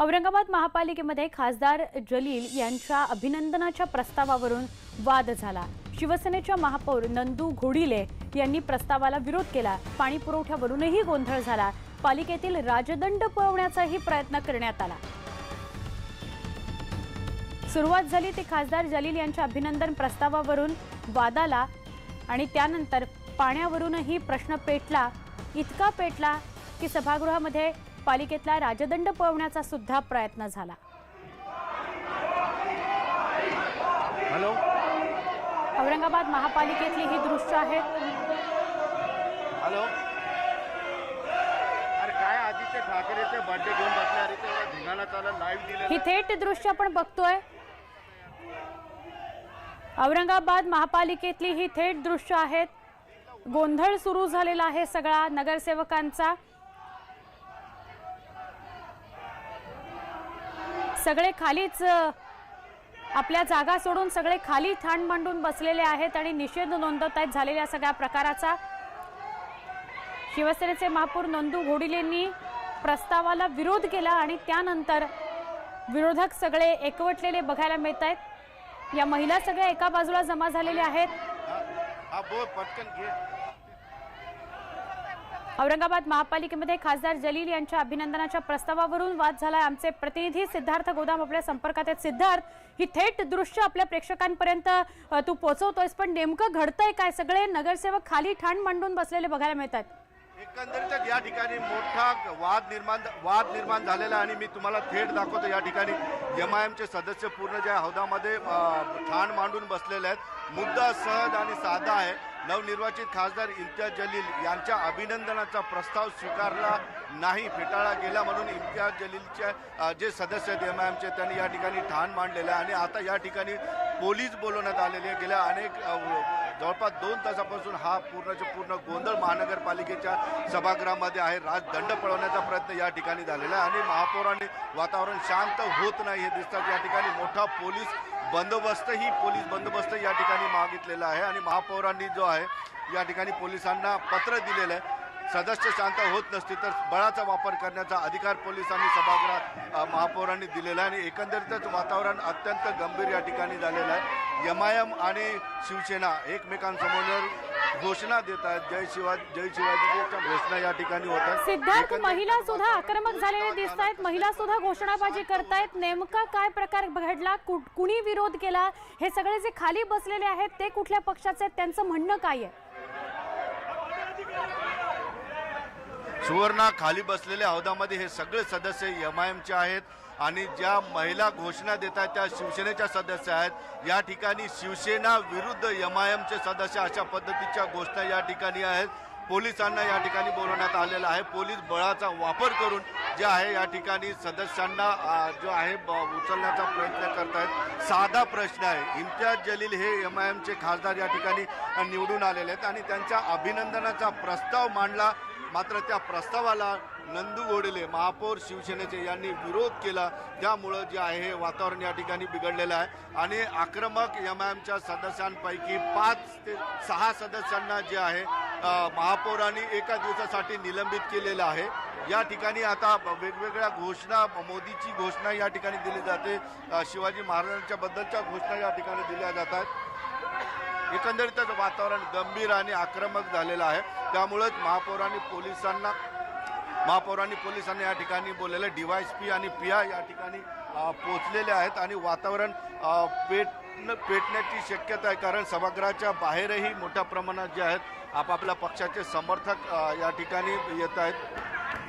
औरंगाबाद महापालिकेमध्ये खासदार जलील यांच्या अभिनंदनाच्या प्रस्तावावरून वाद झाला. शिवसेनेच्या महापौर नंदू घोडिले यांनी प्रस्तावाला विरोध केला. पाणी पुरवठ्यावरूनही गोंधळ झाला. पालिकेतील राजदंड पळवण्याचाही प्रयत्न करण्यात आला. सुरुवात झाली ते खासदार जलील यांच्या अभिनंदन प्रस्तावावरून वादाला आणि त्यानंतर पाण्यावरूनही प्रश्न पेटला. इतका पेटला की सभागृहामध्ये पालिकेतला राजदंड पळवण्याचा सुद्धा प्रयत्न झाला. हॅलो? औरंगाबाद महापालिकेतली ही दृश्य आहेत हॅलो? अरे काय आदित्य ठाकरेचे बर्थडे घेऊन बसले अरे ते धिंगाणा चालला लाईव्ह ही थेट दृश्य आपण बघतोय. औरंगाबाद महापालिकेतली ही थेट दृश्य आहेत गोंधळ सुरू झालेला आहे सगळा नगरसेवकांचा. सगळे खालीच आपल्या जागा सोडून सगळे खाली ठाण मांडून बसलेले आहेत आणि निषेध नोंदवत आहेत झालेल्या सगळ्या प्रकाराचा. शिवसेनेचे महापौर नंदू घोडिलेंनी प्रस्तावाला विरोध केला आणि त्यानंतर विरोधक सगळे एकवटलेले बघायला मिळत आहेत या महिला सगळ्या एका बाजूला जमा झालेल्या आहेत. औरंगाबाद महापालिकेमध्ये खासदार जलील यांच्या अभिनंदनाच्या प्रस्तावावरून वाद झालाय. आमचे प्रतिनिधी सिद्धार्थ गोदाम आपल्या संपर्कात आहेत. सिद्धार्थ ही थेट दृश्य आपल्या प्रेक्षकांपर्यंत तू पोहोचवतोयस पण नेमकं घडतंय काय? सगळे नगरसेवक खाली ठाण मांडून बसलेले बघायला मिळतात. एकंदरीतच या ठिकाणी मोठा वाद निर्माण वाद निर्माण झालेला आणि मी तुम्हाला थेट दाखवतो या ठिकाणी एम आय एमचे सदस्य पूर्ण ज्या हौदामध्ये ठाण मांडून बसलेले आहेत. मुद्दा सहज आणि साधा आहे. नवनिर्वाचित खासदार इम्तियाज जलील यांच्या अभिनंदनाचा प्रस्ताव स्वीकारला नाही फेटाळला गेला म्हणून इम्तियाज जलीलच्या जे सदस्य आहेत एम आय एमचे त्यांनी या ठिकाणी ठाण मांडलेलं आहे. आणि आता या ठिकाणी पोलीस बोलवण्यात आलेले आहे. गेल्या अनेक जवळपास दोन तासापासून हा पूर्णच्या पूर्ण गोंधळ महानगरपालिकेच्या सभागृहामध्ये आहे. राजदंड पळवण्याचा प्रयत्न या ठिकाणी झालेला आहे. आणि महापौरांनी वातावरण शांत होत नाही हे दिसतात. या ठिकाणी मोठा पोलीस बंदोबस्तही पोलीस बंदोबस्त या ठिकाणी मागितलेला आहे आणि महापौरांनी जो आहे या ठिकाणी पोलिसांना पत्र दिलेलं आहे. सदस्य शांत होत नसतील तर बळाचा वापर करण्याचा अधिकार पोलिसांनी सभागृहात महापौरांनी दिलेला आहे आणि एकंदरीतच वातावरण अत्यंत गंभीर या ठिकाणी झालेलं आहे. एम आय एम आणि शिवसेना एकमेकांसमोर घोषणा देत आहेत जय शिवा जय शिवाजीच्या घोषणा या ठिकाणी होतात. सिद्धार्थ महिला सुद्धा आक्रमक झालेले दिसत आहेत महिला सुद्धा घोषणाबाजी करतायत. नेमका काय प्रकार घडला? कुणी विरोध केला? हे सगळे जे खाली बसलेले आहेत ते कुठल्या पक्षाचे आहेत? त्यांचं म्हणणं काय आहे? सुवर्णा खाली बसलेल्या हौदामध्ये हे सगळे सदस्य एम आय एमचे आहेत. आणि ज्या महिला घोषणा देत आहेत त्या शिवसेनेच्या सदस्य आहेत. या ठिकाणी शिवसेना विरुद्ध एम आय एमचे सदस्य अशा पद्धतीच्या घोषणा या ठिकाणी आहेत. पोलिसांना या ठिकाणी बोलवण्यात आलेलं आहे. पोलीस बळाचा वापर करून जे आहे या ठिकाणी सदस्यांना जो आहे ब- उचलण्याचा प्रयत्न करत आहेत साधा प्रश्न आहे. इम्तियाज जलील हे एम आय एमचे खासदार या ठिकाणी निवडून आलेले आहेत आणि त्यांच्या अभिनंदनाचा प्रस्ताव मांडला. मात्र त्या प्रस्तावाला नंदू घोडेले महापौर शिवसेनेचे यांनी विरोध केला. त्यामुळं जे आहे हे वातावरण या ठिकाणी बिघडलेलं आहे. आणि आक्रमक एम आय एमच्या सदस्यांपैकी पाच ते सहा सदस्यांना जे आहे महापौरांनी एका दिवसासाठी निलंबित केलेलं आहे. या ठिकाणी आता वेगवेगळ्या घोषणा मोदीची घोषणा या ठिकाणी दिली जाते. शिवाजी महाराजांच्या बद्दलच्या घोषणा या ठिकाणी दिल्या जातात एकंदरीतच वातावरण गंभीर आणि आक्रमक झालेलं आहे. त्यामुळेच महापौरांनी पोलिसांना महापौरांनी पोलिसांनी या ठिकाणी बोललेलं डीवायस पी आणि पी आय या ठिकाणी पोचलेले आहेत आणि वातावरण पेट पेटण्याची शक्यता आहे कारण सभागृहाच्या बाहेरही मोठ्या प्रमाणात जे आहेत आपापल्या पक्षाचे समर्थक या ठिकाणी येत आहेत.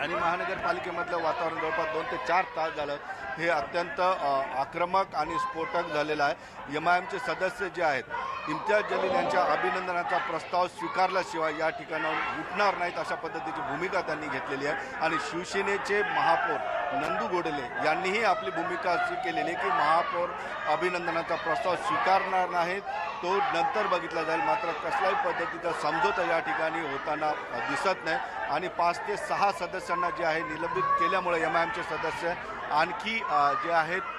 आणि महानगरपालिकेमधलं वातावरण जवळपास दोन ते चार तास झालं. हे अत्यंत आक्रमक आणि स्फोटक झालेलं आहे. एम आय एमचे सदस्य जे आहेत इम्तियाज जलील यांच्या अभिनंदनाचा प्रस्ताव स्वीकारल्याशिवाय या ठिकाणाहून उठणार नाहीत अशा पद्धतीची भूमिका त्यांनी घेतलेली आहे. आणि शिवसेनेचे महापौर नंदू गोडले यांनीही आपली भूमिका अशी केलेली आहे की महापौर अभिनंदनाचा प्रस्ताव स्वीकारणार नाहीत. तो नंतर बघितला जाईल. मात्र कसल्याही पद्धतीचा समझोता या ठिकाणी होताना दिसत नाही. आणि पाच ते सहा सदस्यांना जे आहे निलंबित केल्यामुळे एम आय एमचे सदस्य आणखी जे आहेत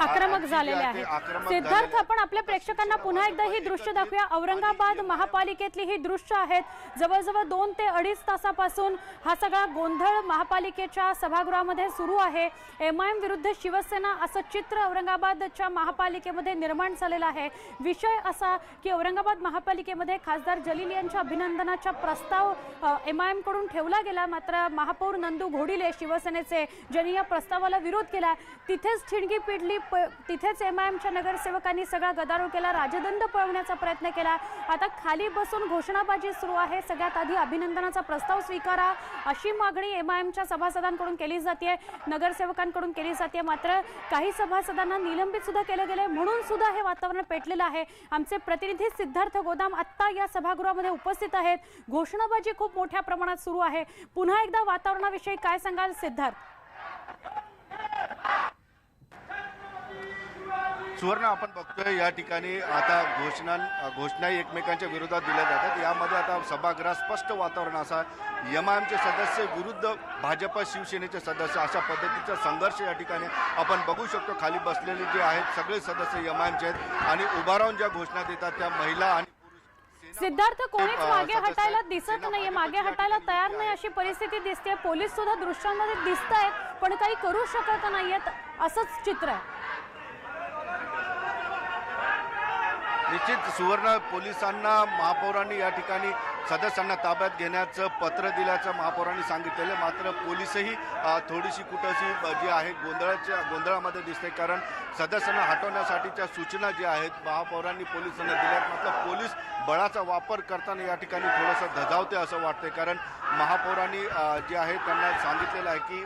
आक्रमक झालेले आहेत. सिद्धार्थ आपण आपल्या प्रेक्षकांना पुन्हा एकदा ही दृश्य दाखवूया. औरंगाबाद महापालिकेतली ही दृश्य आहेत. जवळजवळ दोन ते अडीच तासापासून हा सगळा गोंधळ महापालिकेच्या सभागृहामध्ये सुरू आहे. एम आय एम विरुद्ध शिवसेना असं चित्र औरंगाबादच्या महापालिकेमध्ये निर्माण झालेलं आहे. विषय असा की औरंगाबाद महापालिकेमध्ये खासदार जलील यांच्या अभिनंदनाचा प्रस्ताव एम आय एमकडून ठेवला गेला. मात्र महापौर नंदू घोडिले शिवसेनेचे ज्यांनी या प्रस्तावाला विरोध केला तिथेच ठिणगी पिडली प- तिथेच एम आय एमच्या नगरसेवकांनी सगळा गदारोळ केला राजदंड पळवण्याचा प्रयत्न केला. आता खाली बसून घोषणाबाजी सुरू आहे. सगळ्यात आधी अभिनंदनाचा प्रस्ताव स्वीकारा अशी मागणी एम आय एमच्या सभासदांकडून केली जाते नगरसेवकांकडून केली जाते मात्र काही सभासदांना निलंबित सुद्धा केलं गेलं म्हणून सुद्धा हे वातावरण पेटलेलं आहे. आमचे प्रतिनिधी सिद्धार्थ गोदाम आत्ता या सभागृहामध्ये उपस्थित आहेत. घोषणाबाजी खूप मोठ्या प्रमाणात सुरू आहे. पुन्हा एकदा वातावरणाविषयी काय सांगाल सिद्धार्थ? सुवर्ण आपण बघतोय या ठिकाणी. आता घोषणा घोषणाही एकमेकांच्या विरोधात दिल्या जातात. यामध्ये आता सभागृहात स्पष्ट वातावरण असा एम आय एमचे सदस्य विरुद्ध भाजप शिवसेनेचे सदस्य अशा पद्धतीचा संघर्ष या ठिकाणी आपण बघू शकतो. खाली बसलेले जे आहेत सगळे सदस्य एम आय एमचे आहेत आणि उभा राहून ज्या घोषणा देतात त्या महिला आणि सिद्धार्थ कोणीच मागे हटायला. दिसत नाहीये. मागे हटायला तयार. नाही अशी परिस्थिती दिसते पोलीस सुद्धा दृश्यांमध्ये दिसत आहेत पण काही करू शकत नाहीयेत असंच चित्र आहे. निश्चित सुवर्ण पोलिसांना महापौरांनी या ठिकाणी सदस्यांना ताब्यात घेण्याचं पत्र दिल्याचं महापौरांनी सांगितलेलं मात्र पोलीसही थोडीशी कुठंशी जी आहे गोंधळाच्या गोंधळामध्ये दिसते. कारण सदस्यांना हटवण्यासाठीच्या सूचना ज्या आहेत महापौरांनी पोलिसांना दिल्यात. मात्र पोलीस बळाचा वापर करताना या ठिकाणी थोडंसं धजावते असं वाटते कारण महापौरांनी जे आहे त्यांना सांगितलेलं आहे की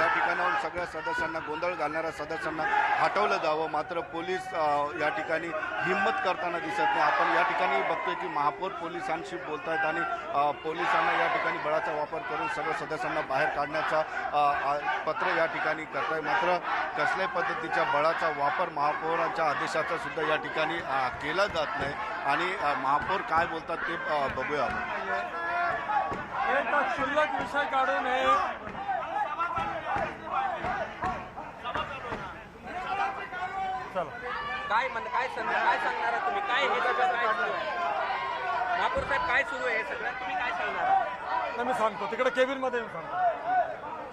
या ठिकाणाहून सगळ्या सदस्यांना गोंधळ घालणाऱ्या सदस्यांना हटवलं जावं. मात्र पोलीस या ठिकाणी हिंमत करताना दिसत नाही. आपण या ठिकाणी बघतोय की महापौर पोलिसांशी बोलत आहेत आणि पोलिसांना या ठिकाणी बळाचा वापर करून सर्व सदस्यांना बाहेर काढण्याचा पत्र या ठिकाणी करताय मात्र कसल्याही पद्धतीच्या बळाचा वापर महापौरांच्या आदेशाचा सुद्धा या ठिकाणी केला जात नाही. आणि महापौर काय बोलतात ते बघूया. आपण एक क्षुल्लक विषय काढू नये चला. काय म्हण काय सांग काय सांगणार तुम्ही? काय हे महापौर साहेब काय सुरू आहे हे सगळं? तुम्ही काय सांगणार मी सांगतो. तिकडे केबिनमध्ये येऊन सांगतो चल महापौर या ठिकाणी बोलत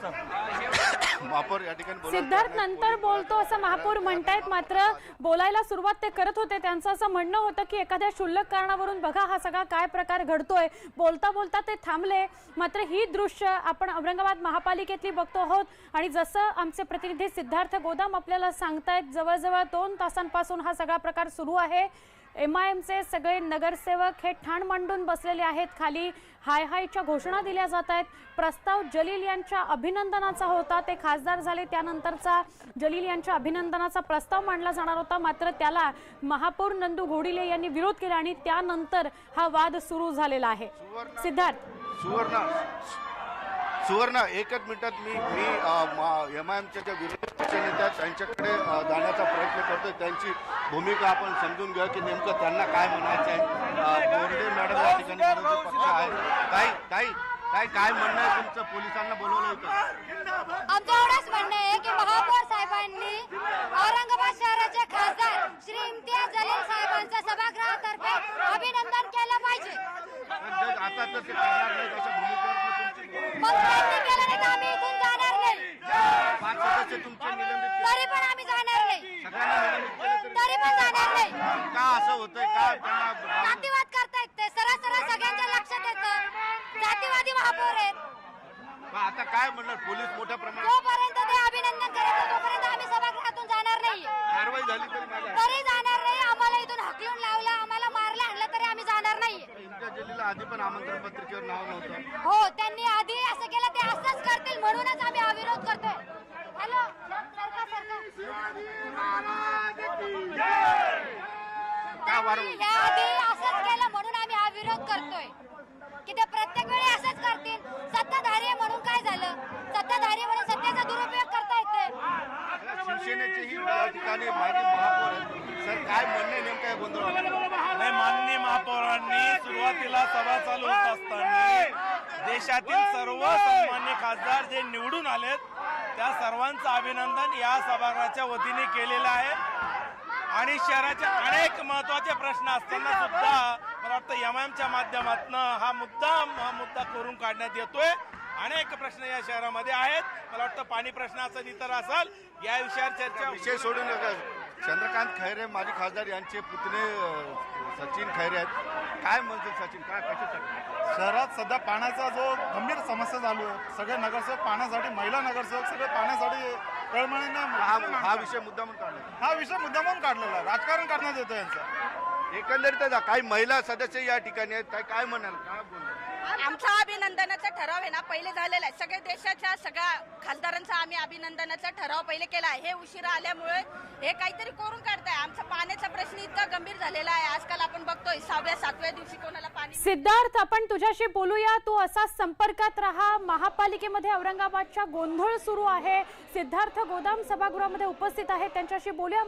सिद्धार्थ. नंतर बोलतो असं महापौर म्हणतायत मात्र बोलायला सुरुवात ते करत होते. त्यांचं असं म्हणणं होतं की एखाद्या क्षुल्लक कारणावरून बघा हा सगळा काय प्रकार घडतोय. बोलता बोलता ते थांबले. मात्र ही दृश्य आपण औरंगाबाद महापालिकेतली बघतो आहोत. आणि जसं आमचे प्रतिनिधी सिद्धार्थ गोदाम आपल्याला सांगतायत जवळजवळ दोन तासांपासून हा सगळा प्रकार सुरू आहे. एम आय एमचे सगळे नगरसेवक हे ठाण मांडून बसलेले आहेत. खाली हाय हायच्या घोषणा दिल्या जात आहेत. प्रस्ताव जलील यांच्या अभिनंदनाचा होता. ते खासदार झाले. त्यानंतरचा जलील यांच्या अभिनंदनाचा प्रस्ताव मांडला जाणार होता. मात्र त्याला महापौर नंदू घोडिले यांनी विरोध केला आणि त्यानंतर हा वाद सुरू झालेला आहे. सिद्धार्थ. सुवर्ण एकच मिनिटात मी मी एम आय एमच्या ज्या विरोधी पक्षनेत्या त्यांच्याकडे जाण्याचा प्रयत्न करतोय. त्यांची भूमिका आपण समजून घ्या की नेमकं त्यांना काय म्हणायचं आहे. बोर्डे मॅडम या ठिकाणी विरोधी पक्ष आहे काही काही काय काय म्हणणं आहे तुमचं? पोलिसांना बोलवलं होतं. आमचं एवढंच म्हणणं आहे की महापौर साहेबांनी औरंगाबाद शहराचे खासदार श्री इम्तियाज जलील साहेबांचं सभागृहातर्फे अभिनंदन केलं पाहिजे. आता तर ते करणार नाही अशा भूमिकेवर. तर पण आम्ही जाणार नाही. पण जाणार नाही. का असं होतंय? जातीवाद करतायत ते. सरळ सरळ सगळ्यांच्या लक्षात येतं. जातीवादी महापौर आहेत. आता काय म्हणणार? पोलीस मोठ्या प्रमाणात जोपर्यंत ते अभिनंदन करत तोपर्यंत आम्ही सभागृहातून जाणार नाही. कारवाई झाली तरी जाणार नाही. आम्हाला इथून हकलून लावलं. आम्हाला मारलं आणलं तरी आम्ही जाणार नाही आधी पण आमंत्रण पत्रिकेवर नाव नव्हतं. हो त्यांनी आधी असं केलं ते असंच करतील म्हणूनच आम्ही हा विरोध करतोय. हॅलो सरका सरका आधी असंच केलं म्हणून आम्ही हा विरोध करतोय. की ते प्रत्येक वेळी असंच करतील. सत्ताधारी म्हणून काय झालं? सत्ताधारी म्हणून सत्तेचा दुरुपयोग करता येते शिवसेनेचेही या ठिकाणी महापौर सर काय म्हणणं नेमकं या गोंधळावर माननीय महापौरांनी सुरुवातीला सभा चालू होत असताना देशातील सर्व सन्मान्य खासदार जे निवडून आलेत त्या सर्वांचं अभिनंदन या सभागृहाच्या वतीने केलेलं आहे. आणि शहराचे अनेक महत्त्वाचे प्रश्न असताना सुद्धा मला वाटतं एम एमच्या माध्यमातून हा मुद्दा हा मुद्दा करून काढण्यात येतोय. अनेक प्रश्न या शहरामध्ये आहेत. मला वाटतं पाणी प्रश्न असेल इतर असेल या विषयावर चर्चा विषय सोडून नका. चंद्रकांत खैरे माजी खासदार यांचे पुतणे सचिन खैरे आहेत. काय म्हणतील सचिन? काय कशासाठी शहरात सध्या पाण्याचा जो गंभीर समस्या चालू आहे सगळे नगरसेवक पाण्यासाठी महिला नगरसेवक सगळे पाण्यासाठी तळमळीने हा हा विषय मुद्दा म्हणून काढला. हा विषय मुद्दामून काढलेला आहे. राजकारण करण्यात येतं यांचं. एकंदरीत काही महिला सदस्य या ठिकाणी आहेत. काय काय म्हणाल? काय आमचा अभिनंदनाचा ठराव आहे ना पहिले झालेला आहे. सगळ्या देशाच्या सगळ्या खासदारांचा आम्ही अभिनंदनाचा ठराव पहिले केला आहे. हे उशिरा आल्यामुळे हे काहीतरी करून काढताय. आमचा पाण्याचा प्रश्न इतका गंभीर झालेला आहे. आजकाल आपण बघतोय सहाव्या सातव्या दिवशी कोणाला पाणी सिद्धार्थ आपण तुझ्याशी बोलूया. तू असाच संपर्कात राहा. महापालिकेमध्ये औरंगाबादच्या गोंधळ सुरू आहे. सिद्धार्थ गोदाम सभागृहामध्ये उपस्थित आहे. त्यांच्याशी बोलूया.